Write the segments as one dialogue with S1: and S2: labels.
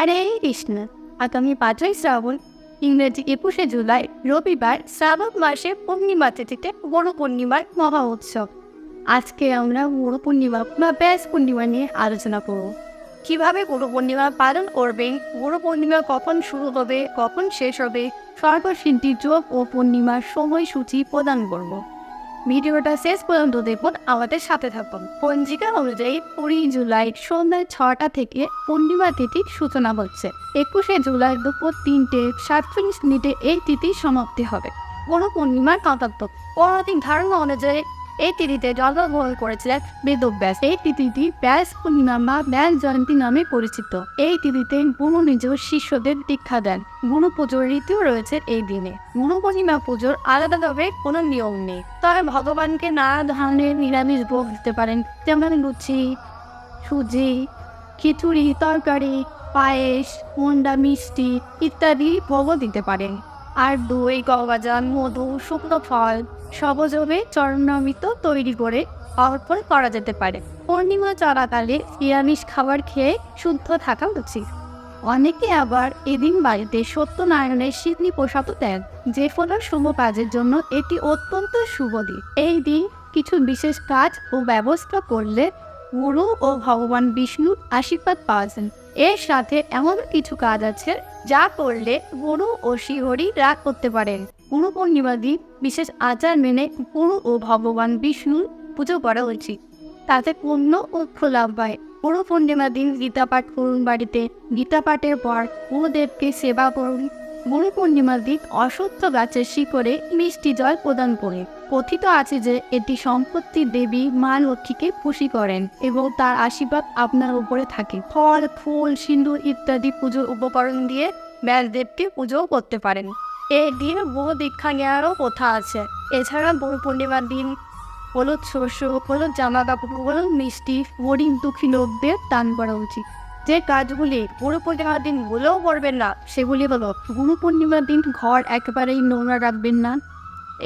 S1: হরে কৃষ্ণ আগামী পাঁচই শ্রাবণ, ইংরেজি একুশে জুলাই, রবিবার শ্রাবণ মাসে পূর্ণিমা তিথিতে বড় পূর্ণিমার মহা উৎসব। আজকে আমরা বড় পূর্ণিমা বা ব্যাস পূর্ণিমা নিয়ে আলোচনা করব। কীভাবে গুরু পূর্ণিমা পালন করবেন গুরু পূর্ণিমা কখন শুরু হবে, কখন শেষ হবে, সর্বসিদ্ধি যোগ ও পূর্ণিমার সময়সূচি প্রদান করব। ভিডিওটা শেষ পর্যন্ত দেখুন, আমাদের সাথে থাকুন। পঞ্জিকা অনুযায়ী কুড়ি জুলাই সন্ধ্যা ছটা থেকে পূর্ণিমা তিথির সূচনা হচ্ছে। একুশে জুলাই দুপুর তিনটে, সাতচল্লিশ মিনিটে এই তিথি সমাপ্তি হবে। কোনো পূর্ণিমার কাঁতাত্ম পৌরাণিক ধারণা অনুযায়ী এই তিথিতে জন্মগ্রহণ করেছিলেন বেদব্যাস এই তিথিটি ব্যাস পূর্ণিমা বা ব্যাস জয়ন্তী নামে পরিচিত। এই তিথিতে গুরু নিজ শিষ্যদের দীক্ষা দেন। গুরু পুজোর রীতিও রয়েছে এই দিনে। গুরু পূর্ণিমা পুজোর আলাদাভাবে কোনো নিয়ম নেই। তবে ভগবানকে নানা ধরনের নিরামিষ ভোগ দিতে পারেন। যেমন লুচি, সুজি, খিচুড়ি, তরকারি, পায়েস, মন্ডা, মিষ্টি ইত্যাদি ভোগও দিতে পারেন। আর দই গবাজান মধু, শুকনো ফল সবজবে চরণামৃত তৈরি করে অর্পণ করা যেতে পারে। পূর্ণিমা চলাকালে নিরামিষ খাবার খেয়ে শুদ্ধ থাকা উচিত। অনেকে আবার এদিন বাড়িতে সত্যনারায়ণের সিদ্ধি প্রসাদও দেন, যে ফলে শুভ কাজের জন্য এটি অত্যন্ত শুভ দিন। এই দিন কিছু বিশেষ কাজ ও ব্যবস্থা করলে গুরু ও ভগবান বিষ্ণুর আশীর্বাদ পাওয়া এর সাথে এমন কিছু কাজ আছে যা করলে গুরু ও শিহরি রাগ করতে পারেন। গুরু পূর্ণিমা দিন বিশেষ আচার মেনে গুরু ও ভগবান বিষ্ণুর পুজো করা উচিত। তাতে পূর্ণ ও লাভ হয়। গুরু পূর্ণিমা দিন গীতা পাঠ করুন বাড়িতে। গীতা পাঠের পর গুরুদেবকে সেবা করুন। গুরু পূর্ণিমার দিন অসত্য গাছের শিকড়ে মিষ্টি জল প্রদান করে। কথিত আছে যে, এটি সম্পত্তি দেবী মা লক্ষ্মীকে খুশি করেন এবং তার আশীর্বাদ আপনার উপরে থাকে। ফল, ফুল সিন্দুর ইত্যাদি পুজোর উপকরণ দিয়ে ব্যাসদেবকে পুজোও করতে পারেন। এই দিন বহু দীক্ষা নেওয়ারও কথা আছে। এছাড়া গুরু পূর্ণিমার দিন হলুদ শস্য, হলুদ জামা কাপড় হলুদ মিষ্টি গরিব দুঃখী লোকদের দান করা উচিত। যে কাজগুলি গুরু পূর্ণিমার দিন ভুলেও করবেন না, সেগুলি হলো গুরু পূর্ণিমার দিন ঘর একেবারেই নোংরা রাখবেন না।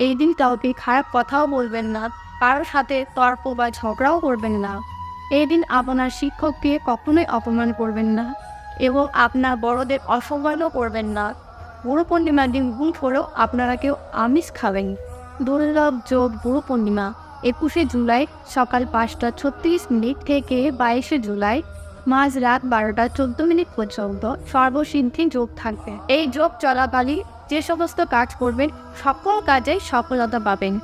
S1: এই দিন কাউকে খারাপ কথাও বলবেন না, কারোর সাথে তর্ক বা ঝগড়াও করবেন না। এই দিন আপনার শিক্ষককে কখনোই অপমান করবেন না এবং আপনার বড়দের অসম্মানও করবেন না। গুরু পূর্ণিমার দিন ভুল করেও আপনারা কেউ আমিষ খাবেন। দুর্লভ যোগ গুরু পূর্ণিমা একুশে জুলাই সকাল পাঁচটা ছত্রিশ মিনিট থেকে বাইশে জুলাই মাঝ রাত বারোটা চোদ্দ মিনিট পর্যন্ত সর্বসিদ্ধি যোগ থাকবে। এই যোগ চলাকালীন যে সমস্ত কাজ করবেন, সকল কাজে সফলতা পাবেন।